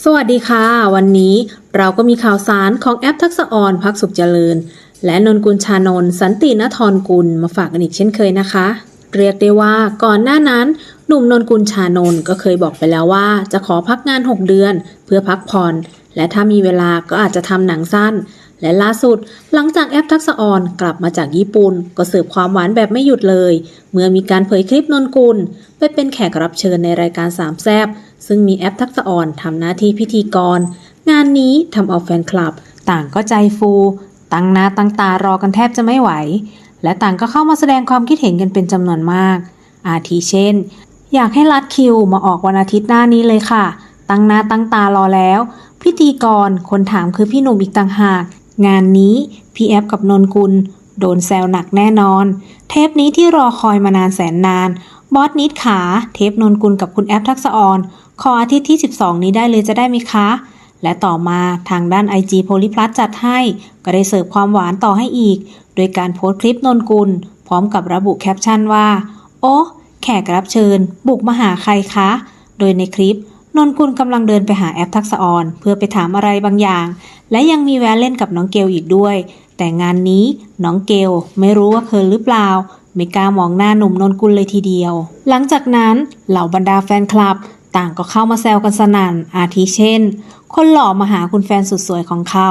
สวัสดีค่ะ วันนี้เราก็มีข่าวสารของแอปทักษะออนพักสุขเจริญ และนนกุลชานนสันตินทรกุลมาฝากกันอีกเช่นเคยนะคะ เรียกได้ว่าก่อนหน้านั้น หนุ่มนนกุลชานนก็เคยบอกไปแล้วว่า จะขอพักงาน 6 เดือน เพื่อพักผ่อน และถ้ามีเวลาก็อาจจะทำหนังสั้น และล่าสุด หลังจากแอปทักษะออนกลับมาจากญี่ปุ่น ก็เสิร์ฟความหวานแบบไม่หยุดเลย เมื่อมีการเผยคลิปนนกุลไปเป็นแขกรับเชิญในรายการสามแซบ ซึ่งมีแอปทักษะออนทำหน้าที่พิธีกร งานนี้ทำเอาแฟนคลับ ต่างก็ใจฟู ตั้งหน้าตั้งตารอกันแทบจะไม่ไหว และต่างก็เข้ามาแสดงความคิดเห็นกันเป็นจำนวนมาก อาทิเช่น อยากให้รัดคิวมาออกวันอาทิตย์หน้านี้เลยค่ะ ตั้งหน้าตั้งตารอแล้ว พิธีกรคนถามคือพี่หนุ่มอีกต่างหาก งานนี้พี่แอฟกับนนกุลโดนแซวหนักแน่นอน เทปนี้ที่รอคอยมานานแสนนาน บอสนิดขา เทปนนกุลกับคุณแอฟทักษะออน ขออาทิตย์ที่ 12 นี้ได้เลยจะได้ไหมคะ และต่อมาทางด้าน IG โพลิพลัสจัดให้ ก็ได้เสิร์ฟความหวานต่อให้อีก โดยการโพสต์คลิปนนกุล พร้อมกับระบุแคปชั่นว่า โอ้แขกรับเชิญ บุกมาหาใครคะ โดยในคลิปนนกุลกำลังเดินไปหาแอปทักษะออนเพื่อไปถามอะไรบางอย่าง และยังมีแวะเล่นกับน้องเกลอีกด้วย แต่งานนี้น้องเกลไม่รู้ว่าเคินหรือเปล่า ไม่กล้ามองหน้าหนุ่มนนกุลเลยทีเดียว หลังจากนั้นเหล่าบรรดาแฟนคลับ ต่างก็เข้ามาแซวกันสนั่น อาทิเช่น คนหล่อมาหาคุณแฟนสุดสวยของเขา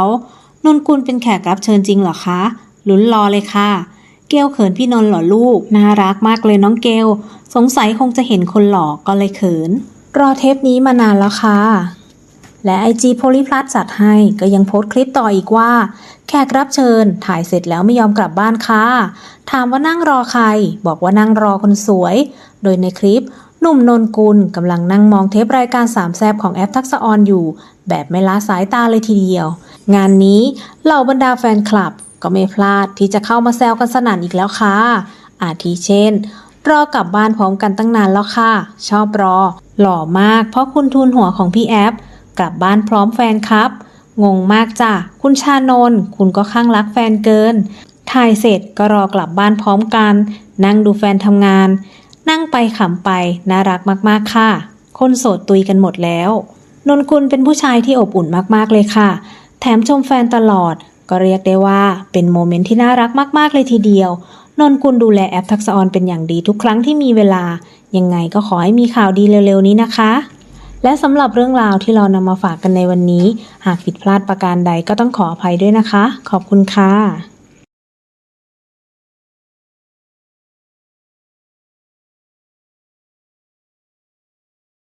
นนกุลเป็นแขกรับเชิญจริงเหรอคะลุ้นรอเลยค่ะ เกลเขินพี่นนท์เหรอลูก น่ารักมากเลยน้องเกล สงสัยคงจะเห็นคนหล่อก็เลยเขิน รอเทปนี้มานานแล้วค่ะ และไอจีโพลิพลัสจัดให้ก็ยังโพสต์คลิปต่ออีกว่า แขกรับเชิญ ถ่ายเสร็จแล้วไม่ยอมกลับบ้านค่ะ ถามว่านั่งรอใคร บอกว่านั่งรอคนสวย โดยในคลิป หนุ่มนนกุลกำลังนั่งมองเทปรายการสามแซบของแอปทักษะออนอยู่ แบบไม่ละสายตาเลยทีเดียว งานนี้เหล่าบรรดาแฟนคลับ ก็ไม่พลาดที่จะเข้ามาแซวกันสนั่นอีกแล้วค่ะ อาทิเช่น รอกลับบ้านพร้อมกันตั้งนานแล้วค่ะ ชอบรอ หล่อมากเพราะคุณทุนหัวของพี่แอฟกลับบ้านพร้อมแฟนครับ งงมากจ้ะคุณชานนคุณก็ข้างรักแฟนเกินถ่ายเสร็จก็รอกลับบ้านพร้อมกัน นั่งดูแฟนทำงาน นั่งไปขำไป น่ารักมากๆค่ะ คนโสดตุยกันหมดแล้ว นนกุลเป็นผู้ชายที่อบอุ่นมากๆเลยค่ะ แถมชมแฟนตลอด ก็เรียกได้ว่าเป็นโมเมนต์ที่น่ารักมากๆเลยทีเดียวนนกุลดูแลแอปทักษออนเป็นอย่างดีทุกครั้งที่มีเวลา ยังไงก็ขอให้มีข่าวดีเร็วๆนี้นะคะ และสำหรับเรื่องราวที่เรานำมาฝากกันในวันนี้ หากผิดพลาดประการใดก็ต้องขออภัยด้วยนะคะ ขอบคุณค่ะ